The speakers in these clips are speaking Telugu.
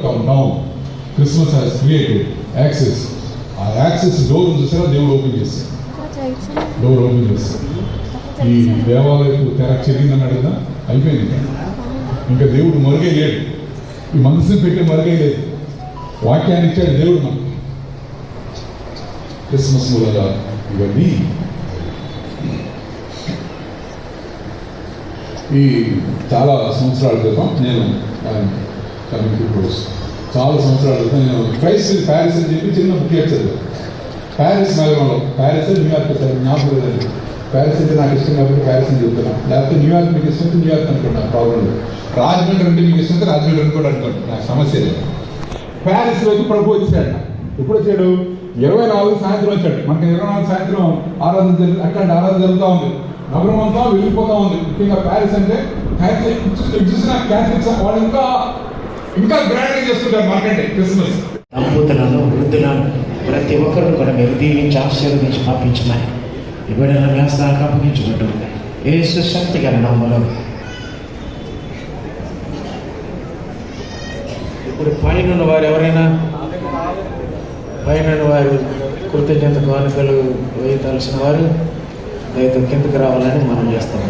come Christmas Christmas has created ఆ యాక్సెస్ డోర్ చూసారా దేవుడు ఓపెన్ చేశాడు డోర్ ఓపెన్ చేశాడు ఈ దేవాలయపు తెర చెల్లిందని కదా అయిపోయింది ఇంకా. ఇంకా దేవుడు మరుగే లేడు ఈ మనసుని పెట్టి మరుగే లేదు వాక్యాన్ని ఇచ్చాడు దేవుడు మనకు క్రిస్మస్ మూలంగా ఇవన్నీ ఈ చాలా సంవత్సరాల క్రితం నేను కమిటీ కోర్స్ చాలా సంవత్సరాలు నేను క్రైస్ట్ ప్యారిస్ అని చెప్పి చిన్న బుక్ చదివాను ప్యారిస్ నగరంలో ప్యారిస్ న్యూయార్క్ సార్ జ్ఞాపకం లేదండి ప్యారిస్ అంటే నాకు ఇష్టం కాబట్టి ప్యారిస్ అని చెప్తున్నాను లేకపోతే న్యూయార్క్ మీకు ఇష్టం న్యూయార్క్ అనుకుంటాను ప్రాబ్లం లేదు. రాజమండ్రి అంటే మీకు ఇష్టం అయితే రాజమండ్రి అనుకోండి అనుకోండి నాకు సమస్య లేదు. ప్యారిస్లోకి ప్రభు వచ్చాడు. ఎప్పుడు వచ్చాడు? ఇరవై నాలుగు సాయంత్రం వచ్చాడు. మనకి ఇరవై నాలుగు సాయంత్రం ఆరాధన జరుగు అట్లాంటి ఆరాధన జరుగుతూ ఉంది. నగరం అంతా వెళ్ళిపోతా ఉంది. ముఖ్యంగా ప్యారిస్ అంటే క్యాథలిక్ చూసిన క్యాథలిక్స్ వాళ్ళు ఇంకా ఇంకా గ్రాండ్ చేస్తుంటారు మనకంటే క్రిస్మస్ దంపతులను వృద్ధులను ప్రతి ఒక్కరు కూడా మీరు దీవించి ఆశీర్వదించి పంపించమని. ఇవ్వడం వ్యాసాలకు అప్పగించుకుంటూ ఏసు శక్తి గల నమ్మలో ఇప్పుడు పైన ఉన్న వారు ఎవరైనా? పైన వారు కృతజ్ఞత కానుకలు వేయవలసిన వారు దయతో కిందకు రావాలని మనం చేస్తాం.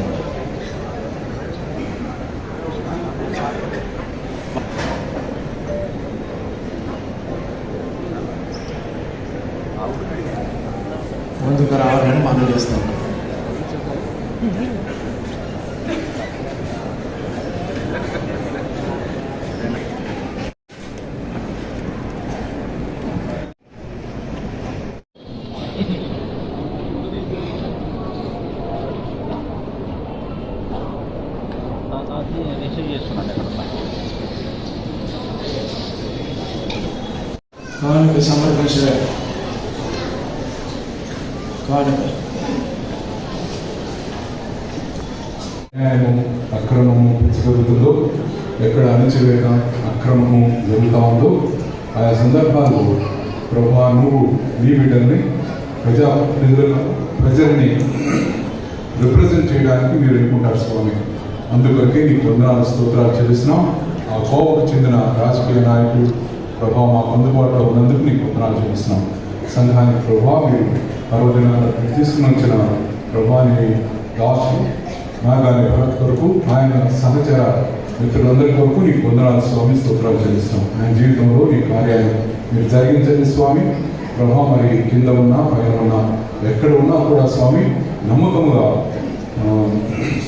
ఇంకా రావాలని మనం చేస్తాం రిసీవ్ సమర్పించే న్యాయము అక్రమము జరుగుతుందో ఎక్కడ అణచివేత అక్రమము జరుగుతూ ఉందో ఆయా సందర్భాల్లో ప్రభా నువ్వు నీ బిడ్డల్ని ప్రజా ప్రజల ప్రజల్ని రిప్రజెంట్ చేయడానికి మీరు ఎన్నుకుంటారు స్వామి. అందుకొరకే నీకు వందనాలు స్తోత్రాలు చెల్లిస్తున్నాం. ఆ కోవకు చెందిన రాజకీయ నాయకులు ప్రభావం మాకు అందుబాటులో ఉన్నందుకు నీకు వందనాలు చెల్లిస్తున్నాం. సంఘానికి ప్రభావ మీరు రోజున తీసుకుని వచ్చిన ప్రభాని దాసు నాగాని భరత్ కొరకు ఆయన సహచర మిత్రులందరి కొరకు నీకు వందనాలు స్వామి స్తోత్రాలు చెల్లిస్తాం. ఆయన జీవితంలో నీ కార్యాలు మీరు జరిగించండి స్వామి. ప్రభా మరి కింద ఉన్నా పైన ఉన్నా ఎక్కడ ఉన్నా కూడా స్వామి నమ్మకముగా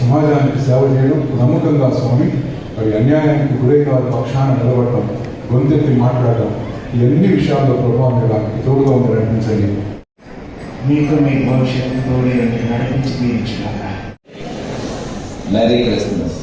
సమాజానికి సేవ చేయడం నమ్మకంగా స్వామి. మరి అన్యాయానికి గురైన వారి పక్షాన నిలబడటం గొంతెత్తి మాట్లాడటం ఈ అన్ని విషయాల్లో ప్రభావం మీద తోడుగా ఉండి నడిపించండి మీకు మీ భవిష్యత్తు తోడే నడిపించి తీర్చున్నారా Merry Christmas.